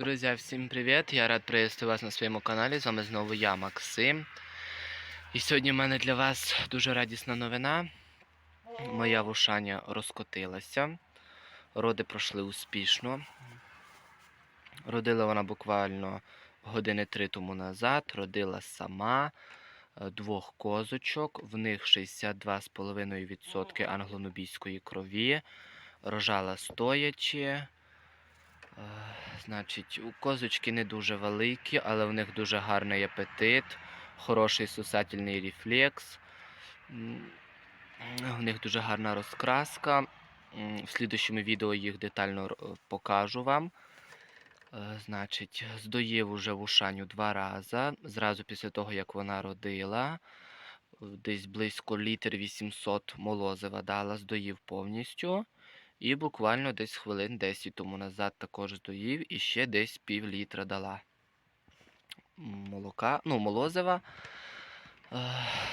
Друзья, всім привіт! Я рад приветствувати вас на своєму каналі. З вами знову я, Максим. І сьогодні в мене для вас дуже радісна новина. Моя вушаня розкотилася. Роди пройшли успішно. Родила вона буквально години три тому назад. Родила сама е, двох козочок. В них 62,5% англонубійської крові. Рожала стоячи. Е, Значить, у козочки не дуже великі, але в них дуже гарний апетит, хороший сосательний рефлекс. У них дуже гарна розкраска. В слідущому відео їх детально покажу вам. Е, Значить, здоїв уже вушаню два рази. Зразу після того, як вона родила. Е, Десь близько літр 800 молозива дала, здоїв повністю. І буквально десь хвилин 10 тому назад також здоїв і ще десь пів літра дала молока, ну, молозива. Е,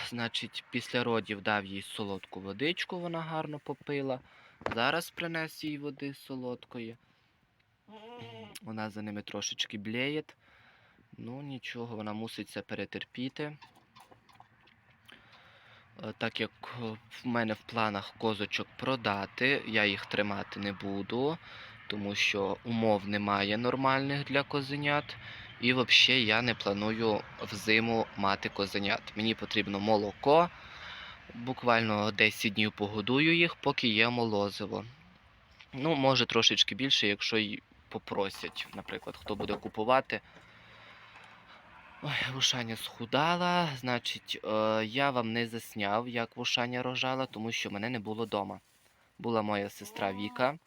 значить, після родів дав їй солодку водичку, вона гарно попила. Зараз принес їй води солодкої. Вона за ними трошечки бліє. Ну, нічого, вона мусить це перетерпіти. Е, Так як е, в мене в планах козочок продати, я їх тримати не буду, тому що умов немає нормальних для козенят. І взагалі я не планую взиму мати козенят. Мені потрібно молоко. Буквально 10 днів погодую їх, поки є молозиво. Ну, може трошечки більше, якщо й попросять, наприклад, хто буде купувати. Ой, вушаня схудала. Значить, е, я вам не засняв, як вушаня рожала, тому що мене не було вдома. Була моя сестра Віка.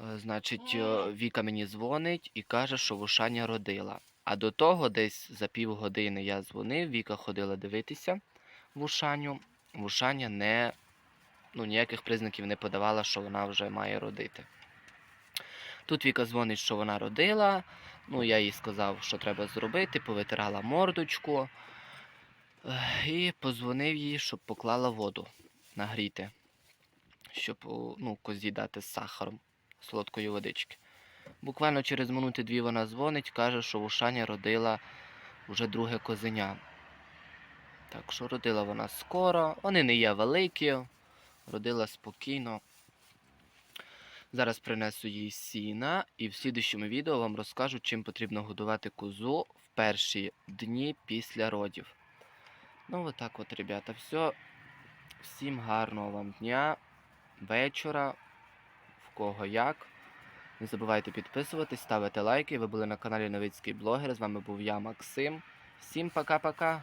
Е, Значить, е, Віка мені дзвонить і каже, що вушаня родила. А до того, десь за півгодини я дзвонив, Віка ходила дивитися вушаню. Вушаня не, ну, ніяких признаків не подавала, що вона вже має родити. Тут Віка дзвонить, що вона родила. Ну, я їй сказав, що треба зробити, повитирала мордочку і позвонив їй, щоб поклала воду нагріти, щоб ну, козі дати з сахаром солодкої водички. Буквально через минути дві вона дзвонить, каже, що Вушаня родила вже друге козеня. Так що родила вона скоро, вони не є великі, родила спокійно. Зараз принесу їй сіна і в слідущому відео вам розкажу, чим потрібно годувати козу в перші дні після родів. Ну, отак от, ребята, все. Всім гарного вам дня, вечора, в кого як. Не забувайте підписуватись, ставити лайки. Ви були на каналі Новицький блогер. З вами був я, Максим. Всім пока-пока.